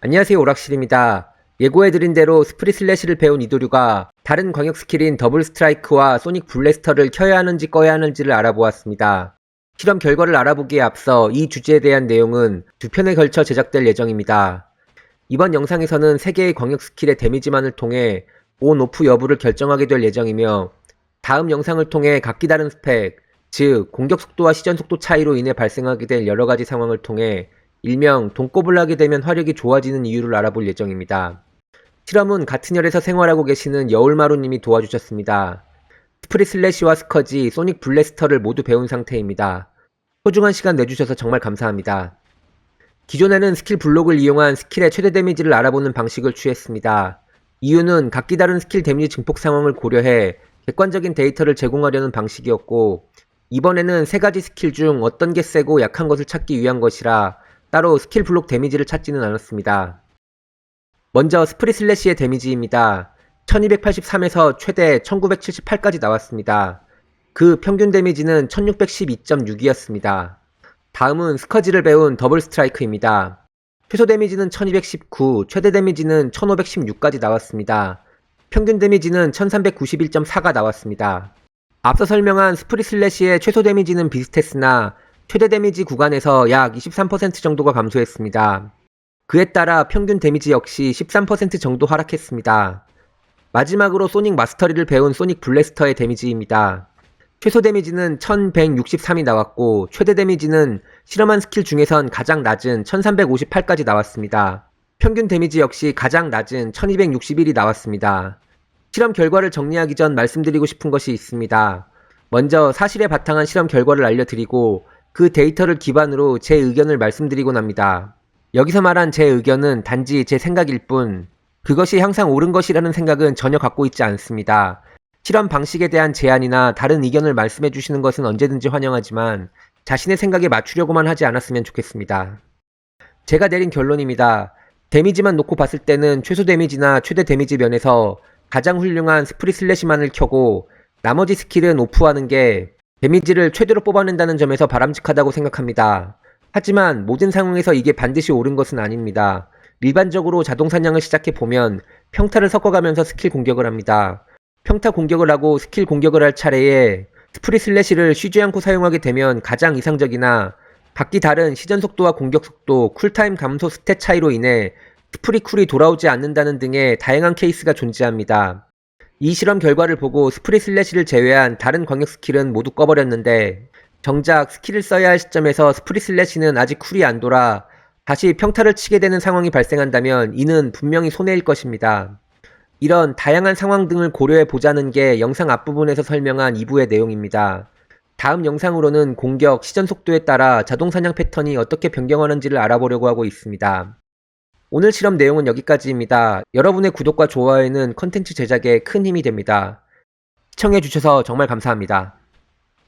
안녕하세요 오락실입니다. 예고해드린 대로 스프릿 슬래시를 배운 이도류가 다른 광역 스킬인 더블 스트라이크와 소닉 블래스터를 켜야 하는지 꺼야 하는지를 알아보았습니다. 실험 결과를 알아보기에 앞서 이 주제에 대한 내용은 두 편에 걸쳐 제작될 예정입니다. 이번 영상에서는 3개의 광역 스킬의 데미지만을 통해 온 오프 여부를 결정하게 될 예정이며 다음 영상을 통해 각기 다른 스펙, 즉 공격 속도와 시전 속도 차이로 인해 발생하게 될 여러 가지 상황을 통해 일명 돈꼽을 하게 되면 화력이 좋아지는 이유를 알아볼 예정입니다. 실험은 같은 열에서 생활하고 계시는 여울마루님이 도와주셨습니다. 스프릿 슬래시와 스커지, 소닉 블래스터를 모두 배운 상태입니다. 소중한 시간 내주셔서 정말 감사합니다. 기존에는 스킬 블록을 이용한 스킬의 최대 데미지를 알아보는 방식을 취했습니다. 이유는 각기 다른 스킬 데미지 증폭 상황을 고려해 객관적인 데이터를 제공하려는 방식이었고, 이번에는 세 가지 스킬 중 어떤 게 세고 약한 것을 찾기 위한 것이라 따로 스킬 블록 데미지를 찾지는 않았습니다. 먼저 스프릿 슬래시의 데미지입니다. 1283에서 최대 1978까지 나왔습니다. 그 평균 데미지는 1612.6이었습니다. 다음은 스커지를 배운 더블 스트라이크입니다. 최소 데미지는 1219, 최대 데미지는 1516까지 나왔습니다. 평균 데미지는 1391.4가 나왔습니다. 앞서 설명한 스프릿 슬래시의 최소 데미지는 비슷했으나 최대 데미지 구간에서 약 23% 정도가 감소했습니다. 그에 따라 평균 데미지 역시 13% 정도 하락했습니다. 마지막으로 소닉 마스터리를 배운 소닉 블래스터의 데미지입니다. 최소 데미지는 1163이 나왔고 최대 데미지는 실험한 스킬 중에선 가장 낮은 1358까지 나왔습니다. 평균 데미지 역시 가장 낮은 1261이 나왔습니다. 실험 결과를 정리하기 전 말씀드리고 싶은 것이 있습니다. 먼저 사실에 바탕한 실험 결과를 알려드리고 그 데이터를 기반으로 제 의견을 말씀드리곤 합니다. 여기서 말한 제 의견은 단지 제 생각일 뿐, 그것이 항상 옳은 것이라는 생각은 전혀 갖고 있지 않습니다. 실험 방식에 대한 제안이나 다른 의견을 말씀해 주시는 것은 언제든지 환영하지만 자신의 생각에 맞추려고만 하지 않았으면 좋겠습니다. 제가 내린 결론입니다. 데미지만 놓고 봤을 때는 최소 데미지나 최대 데미지 면에서 가장 훌륭한 스프릿 슬래시만을 켜고 나머지 스킬은 오프하는 게 데미지를 최대로 뽑아낸다는 점에서 바람직하다고 생각합니다. 하지만 모든 상황에서 이게 반드시 옳은 것은 아닙니다. 일반적으로 자동 사냥을 시작해 보면 평타를 섞어가면서 스킬 공격을 합니다. 평타 공격을 하고 스킬 공격을 할 차례에 스프릿 슬래시를 쉬지 않고 사용하게 되면 가장 이상적이나 각기 다른 시전 속도와 공격 속도, 쿨타임 감소 스탯 차이로 인해 스프릿 쿨이 돌아오지 않는다는 등의 다양한 케이스가 존재합니다. 이 실험 결과를 보고 스프릿 슬래시를 제외한 다른 광역 스킬은 모두 꺼버렸는데 정작 스킬을 써야 할 시점에서 스프릿 슬래시는 아직 쿨이 안 돌아 다시 평타를 치게 되는 상황이 발생한다면 이는 분명히 손해일 것입니다. 이런 다양한 상황 등을 고려해 보자는 게 영상 앞부분에서 설명한 2부의 내용입니다. 다음 영상으로는 공격, 시전 속도에 따라 자동 사냥 패턴이 어떻게 변경하는지를 알아보려고 하고 있습니다. 오늘 실험 내용은 여기까지입니다. 여러분의 구독과 좋아요는 컨텐츠 제작에 큰 힘이 됩니다. 시청해주셔서 정말 감사합니다.